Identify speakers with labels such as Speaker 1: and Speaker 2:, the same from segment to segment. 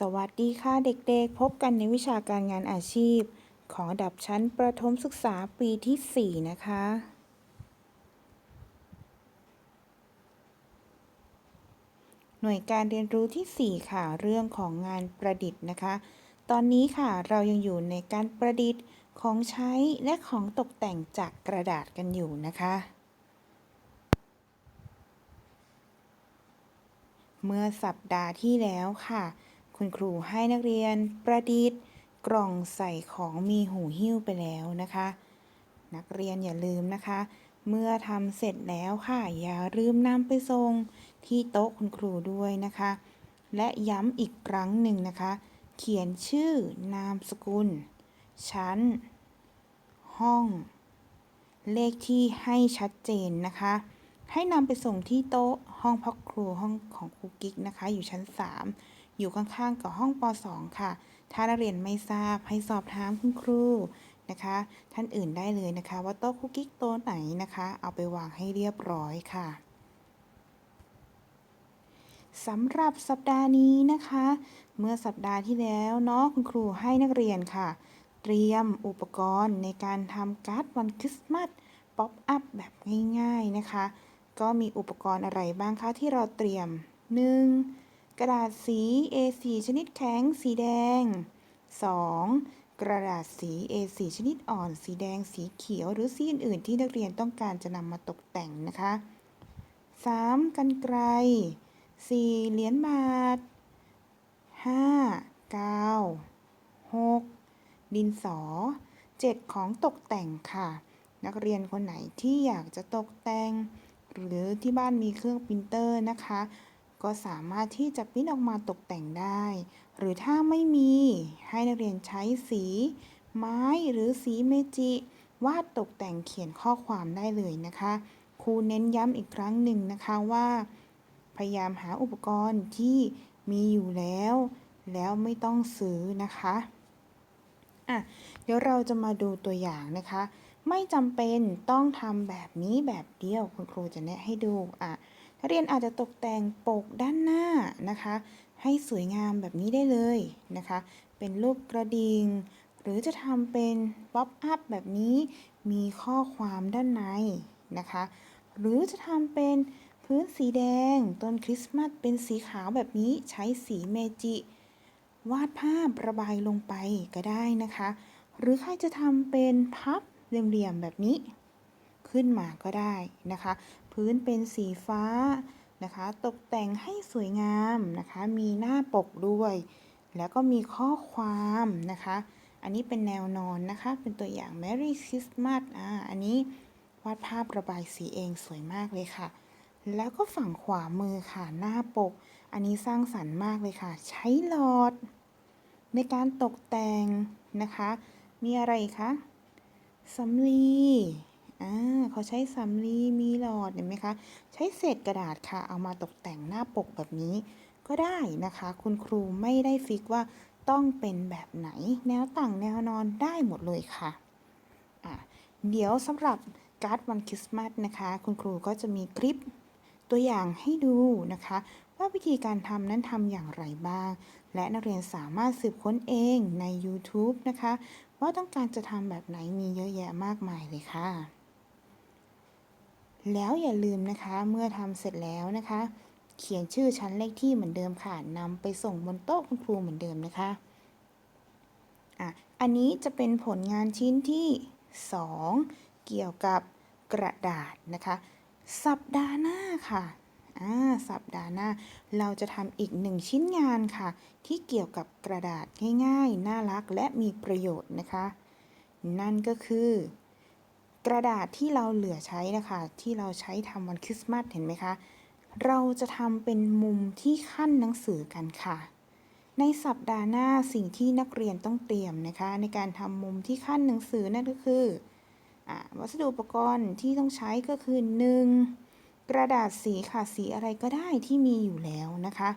Speaker 1: สวัสดีค่ะเด็กๆ พบกันในวิชาการงานอาชีพ ของระดับชั้นประถมศึกษาปีที่ 4 นะคะ หน่วยการเรียนรู้ที่ 4 ค่ะ เรื่องของงานประดิษฐ์นะคะ ตอนนี้ค่ะเรายังอยู่ในการประดิษฐ์ของใช้และของตกแต่งจากกระดาษกันอยู่นะคะเมื่อสัปดาห์ที่แล้วค่ะ คุณครูให้นักเรียนประดิษฐ์ กล่องใส่ของมีหูหิ้วไปแล้วนะคะ นักเรียนอย่าลืมนะคะ เมื่อทำเสร็จแล้วค่ะ อย่าลืมนำไปส่งที่โต๊ะคุณครูด้วยนะคะ และย้ำอีกครั้งหนึ่งนะคะ เขียนชื่อนามสกุล ชั้น ห้อง เลขที่ให้ชัดเจนนะคะ ให้นำไปส่งที่โต๊ะห้องพักครูห้องของครูกิ๊กนะคะ อยู่ชั้น 3 อยู่ข้างๆกับห้องป .2 ค่ะ ถ้านักเรียนไม่ทราบให้สอบถามคุณครูนะคะ ท่านอื่นได้เลยนะคะ ว่าโต๊ะครูกิ๊กโต๊ะไหนนะคะ เอาไปวางให้เรียบร้อยค่ะสำหรับสัปดาห์นี้นะคะ เมื่อสัปดาห์ที่แล้วเนาะคุณครูให้นักเรียนค่ะ เตรียมอุปกรณ์ในการทำการ์ดวันคริสต์มาสป๊อปอัพแบบง่ายๆนะคะ ก็มีอุปกรณ์อะไรบ้างคะที่เราเตรียม 1. กระดาษสี A4 ชนิดแข็ง สีแดง 2. กระดาษสี A4 ชนิดอ่อน สีแดง สีเขียว หรือสีอื่นๆ ที่นักเรียนต้องการจะนำมาตกแต่งนะคะ 3. กันไกล 4. เหรียญบาท 5. กาว 6. ดินสอ 7. ของตกแต่งค่ะ นักเรียนคนไหนที่อยากจะตกแต่ง หรือที่บ้านมีเครื่องปรินเตอร์นะคะ ก็สามารถที่จะปริ้นออกมาตกแต่งได้ หรือถ้าไม่มีให้นักเรียนใช้สี ไม้หรือสีเมจิ วาดตกแต่งเขียนข้อความได้เลยนะคะครูเน้นย้ำอีกครั้งหนึ่งนะคะว่า พยายามหาอุปกรณ์ที่มีอยู่แล้ว แล้วไม่ต้องซื้อนะคะอะเดี๋ยวเราจะมาดูตัวอย่างนะคะ ไม่จำเป็นต้องทำแบบนี้แบบเดียวคุณครูจะแนะให้ดูอะนักเรียนอาจจะตกแต่งปกด้านหน้านะคะ ให้สวยงามแบบนี้ได้เลยนะคะ เป็นรูปกระดิ่งหรือจะทำเป็นป๊อปอัพแบบนี้มีข้อความด้านในนะคะ หรือจะทำเป็นพื้นสีแดง ต้นคริสต์มาสเป็นสีขาวแบบนี้ใช้สีเมจิ วาดภาพระบายลงไปก็ได้นะคะ หรือใครจะทำเป็นพับ เหลี่ยมๆแบบนี้ ขึ้นมาก็ได้นะคะ พื้นเป็นสีฟ้านะคะ ตกแต่งให้สวยงามนะคะ มีหน้าปกด้วย แล้วก็มีข้อความนะคะ อันนี้เป็นแนวนอนนะคะ เป็นตัวอย่าง Merry Christmas อ่าอันนี้วาดภาพระบายสีเองสวยมากเลยค่ะ แล้วก็ฝั่งขวามือค่ะหน้าปก อันนี้สร้างสรรค์มากเลยค่ะ ใช้หลอด ในการตกแต่งนะคะ มีอะไรคะ สำลีอ่าเขาใช้สำลีมีหลอดเห็นไหมคะ ใช้เศษกระดาษค่ะ เอามาตกแต่งหน้าปกแบบนี้ ก็ได้นะคะ คุณครูไม่ได้ฟิกว่าต้องเป็นแบบไหน แนวตั้งแนวนอนได้หมดเลยค่ะอะเดี๋ยวสำหรับการ์ดวันคริสต์มาสนะคะ คุณครูก็จะมีคลิปตัวอย่างให้ดูนะคะ ว่าวิธีการทำนั้นทำอย่างไรบ้าง และนักเรียนสามารถสืบค้นเองใน YouTube นะคะ ว่าต้องการจะทำแบบไหนมีเยอะแยะมากมายเลยค่ะ แล้วอย่าลืมนะคะเมื่อทำเสร็จแล้วนะคะ เขียนชื่อชั้นเลขที่เหมือนเดิมค่ะนำไปส่งบนโต๊ะคุณครูเหมือนเดิมนะคะอะอันนี้จะเป็นผลงานชิ้นที่ 2 เกี่ยวกับกระดาษนะคะ สัปดาห์หน้าค่ะ อ่าสัปดาห์หน้า เราจะทำอีกหนึ่งชิ้นงานค่ะ ที่เกี่ยวกับกระดาษง่ายๆ น่ารักและมีประโยชน์นะคะ นั่นก็คือ กระดาษที่เราเหลือใช้นะคะ ที่เราใช้ทำวันคริสต์มาสเห็นไหมคะ เราจะทำเป็นมุมที่ขั้นหนังสือกันค่ะในสัปดาห์หน้าสิ่งที่นักเรียนต้องเตรียมนะคะ ในการทำมุมที่ขั้นหนังสือนั่นก็คืออวัสดุอุปกรณ์ที่ต้องใช้ก็คือ 1. กระดาษสีค่ะสีอะไรก็ได้ที่มีอยู่แล้วนะคะ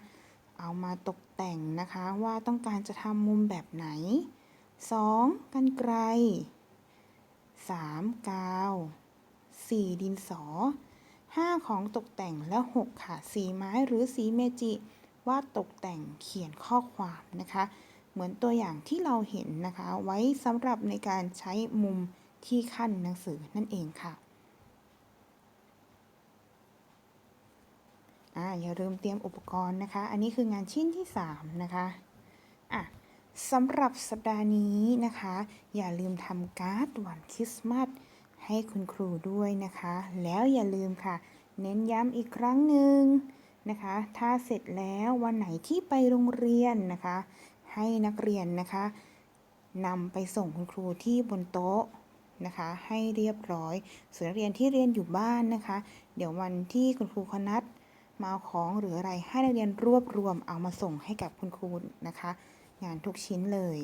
Speaker 1: เอามาตกแต่งนะคะว่าต้องการจะทำมุมแบบไหน 2. กันไกล 3. กาว 4. ดินสอ 5. ของตกแต่งและ 6 ค่ะ สีไม้หรือสีเมจิวาดตกแต่งเขียนข้อความนะคะ เหมือนตัวอย่างที่เราเห็นนะคะ ไว้สำหรับในการใช้มุมที่ขั้นหนังสือนั่นเองค่ะ อ่าอย่าลืมเตรียมอุปกรณ์นะคะ อันนี้คืองานชิ้นที่ 3 นะคะอะสำหรับสัปดาห์นี้นะคะ อย่าลืมทำการ์ดวันคริสต์มาสให้คุณครูด้วยนะคะ แล้วอย่าลืมค่ะ เน้นย้ำอีกครั้งหนึ่งนะคะ ถ้าเสร็จแล้ววันไหนที่ไปโรงเรียนนะคะ ให้นักเรียนนะคะนำไปส่งคุณครูที่บนโต๊ะนะคะ ให้เรียบร้อยส่วนนักเรียนที่เรียนอยู่บ้านนะคะ เดี๋ยววันที่คุณครูเขานัด มาเอาของหรืออะไรให้นักเรียนรวบรวมเอามาส่งให้กับคุณครูนะคะ งานทุกชิ้นเลย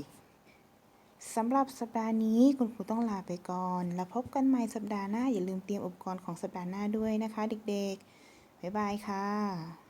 Speaker 1: สำหรับสัปดาห์นี้คุณครูต้องลาไปก่อน แล้วพบกันใหม่สัปดาห์หน้าอย่าลืมเตรียมอุปกรณ์ของสัปดาห์หน้าด้วยนะคะ เด็กๆ บ๊ายบายค่ะ